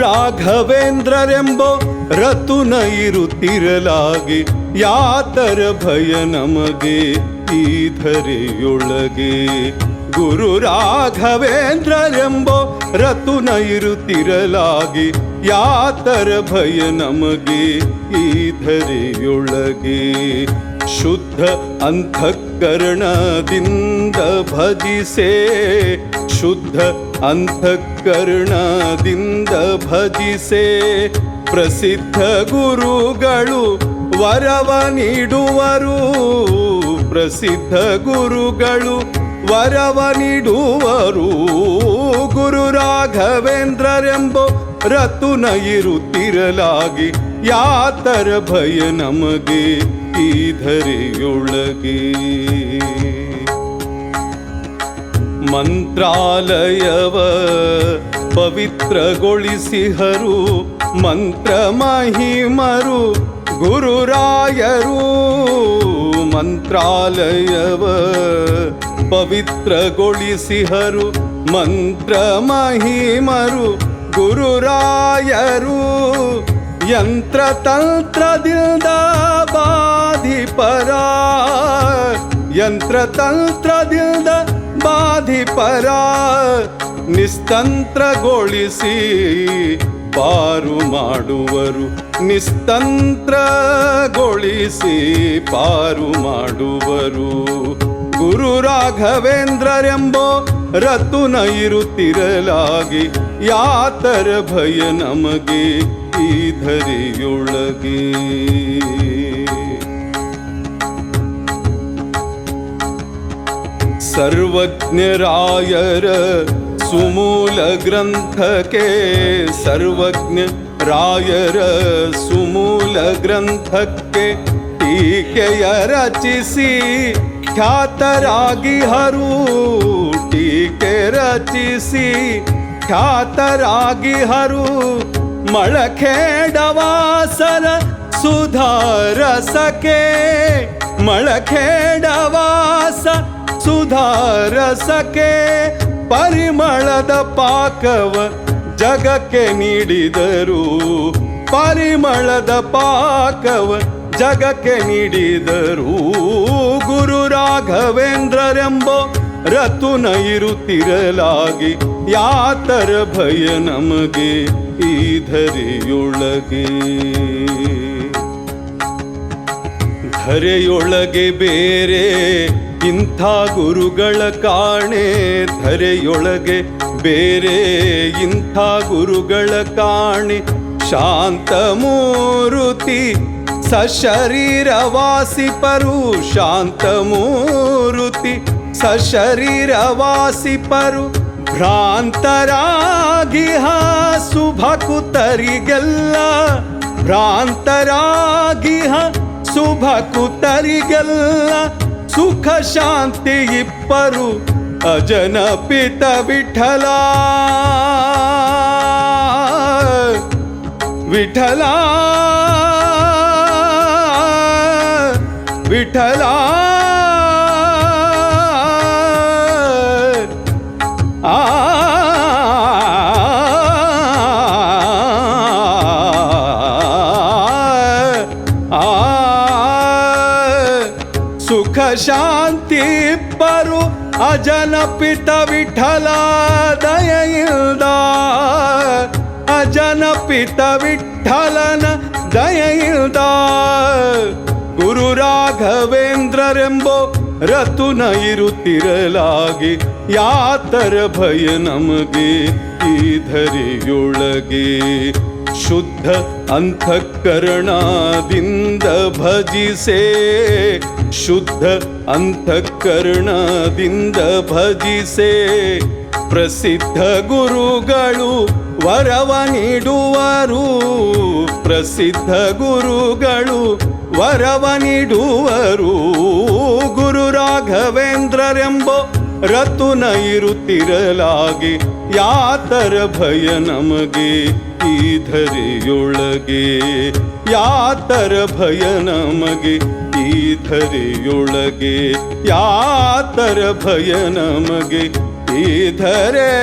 ರಾಘವೇಂದ್ರರೆಂಬೋ ರತುನ ಇರುತ್ತಿರಲಾಗಿ, ಯಾತರ ಭಯ ನಮಗೆ ಈ ಧರೆಯೊಳಗೆ. ಗುರು ರಾಘವೇಂದ್ರರೆಂಬೋ ರತುನ ಇರುತ್ತಿರಲಾಗಿ, ಯಾತರ ಭಯ ನಮಗೆ ಈ ಧರೆಯೊಳಗೆ. ಶುದ್ಧ ಅಂತಃಕರಣದಿಂದ ಭಜಿಸೆ, ಶುದ್ಧ ಅಂತಃಕರಣದಿಂದ ಭಜಿಸೆ ಪ್ರಸಿದ್ಧ ಗುರುಗಳು ವರವ ನೀಡುವರು. ಪ್ರಸಿದ್ಧ ಗುರುಗಳು ವರವ ನೀಡುವರು. ಗುರು ರಾಘವೇಂದ್ರರೆಂಬೋ ರತುನ ಇರುತ್ತಿರಲಾಗಿ ಯಾತರ ಭಯ ನಮಗೆ ಈ ಧರೆಯೊಳಗೆ. ಮಂತ್ರಾಲಯವ ಪವಿತ್ರಗೊಳಿಸಿಹರು ಮಂತ್ರ ಮಹಿಮರು ಗುರುರಾಯರು. ಮಂತ್ರಾಲಯವ ಪವಿತ್ರಗೊಳಿಸಿಹರು ಮಂತ್ರ ಮಹಿಮರು ಗುರುರಾಯರು. ಯಂತ್ರ ತಂತ್ರದಿಂದ ಬಾಧಿಪರ ಯಂತ್ರ ತಂತ್ರದಿಂದ ಬಾಧಿಪರ ನಿಸ್ತಂತ್ರಗೊಳಿಸಿ ಪಾರು ಮಾಡುವರು. ನಿಸ್ತಂತ್ರಗೊಳಿಸಿ ಪಾರು ಮಾಡುವರು. ಗುರು ರಾಘವೇಂದ್ರರೆಂಬೋ ರತುನ ಇರುತ್ತಿರಲಾಗಿ, ಯಾತರ ಭಯ ನಮಗೆ ಈ ಧರೆಯೊಳಗೆ. सर्वज्ञरायर सुमूलग्रन्थके सर्वज्ञरायर सुमूलग्रन्थके टीकय रचिसि राय टीके रचिसि के मळखेडवासर सुधारसके मळखेडवास ಹರು ಸುಧಾರಸಕೆ ಪರಿಮಳದ ಪಾಕವ ಜಗಕ್ಕೆ ನೀಡಿದರು. ಪರಿಮಳದ ಪಾಕವ ಜಗಕ್ಕೆ ನೀಡಿದರು. ಗುರು ರಾಘವೇಂದ್ರರೆಂಬೋ ರತುನ ಇರುತ್ತಿರಲಾಗಿ, ಯಾತರ ಭಯ ನಮಗೆ ಈ ಧರೆಯೊಳಗೆ. ಧರೆಯೊಳಗೆ ಬೇರೆ ಇಂಥ ಗುರುಗಳ ಕಾಣೆ ಧರೆಯೊಳಗೆ ಬೇರೆ ಇಂಥ ಗುರುಗಳ ಕಾಣೆ ಶಾಂತ ಮೂರುತಿ ಸಶರೀರವಾಸಿ ಪರು ಶಾಂತ ಮೂರುತಿ ಸಶರೀರವಾಸಿ ಪರು ಭ್ರಾಂತರಾಗಿ ಹಾ ಸುಭಕುತರಿಗೆಲ್ಲ ಭ್ರಾಂತರಾಗಿ ಹ ಸುಭಕುತರಿಗೆಲ್ಲ ಸುಖ ಶಾಂತಿ ಇಪ್ಪರು ಅಜನ ಪಿತ ವಿಠಲ. ವಿಠಲ. ವಿಠಲ. ಸುಖ ಶಾಂತಿ ಪರು ಅಜನ ಪಿತ ವಿಠಲ ದಯೆಯಿಲ್ದ ಅಜನ ಪಿತ ವಿಠಲನ ದಯೆಯಿಲ್ದ ಗುರು ರಾಘವೇಂದ್ರರೆಂಬೋ ರತುನ ಇರುತ್ತಿರಲಾಗಿ, ಯಾತರ ಭಯ ನಮಗೆ ಈ ಧರೆಯೊಳಗೆ. ಶುದ್ಧ ಅಂತಃಕರಣದಿಂದ ಭಜಿಸೆ. ಶುದ್ಧ ಅಂತಃಕರಣದಿಂದ ಭಜಿಸೆ. ಪ್ರಸಿದ್ಧ ಗುರುಗಳು ವರವ ನೀಡುವರು. ಪ್ರಸಿದ್ಧ ಗುರುಗಳು ವರವ ನೀಡುವರು. ಗುರು ರಾಘವೇಂದ್ರರೆಂಬೋ ರತುನ ಇರುತ್ತಿರಲಾಗಿ ಯಾತರ ಭಯ ನಮಗೆ. ಈ ಧರೆಯೊಳಗೆ ಯಾತರ ಭಯ ನಮಗೆ ಈ ಧರೆಯೊಳಗೆ ಯಾತರ ಭಯ ನಮಗೆ ಈ ಧರೆಯೊಳಗೆ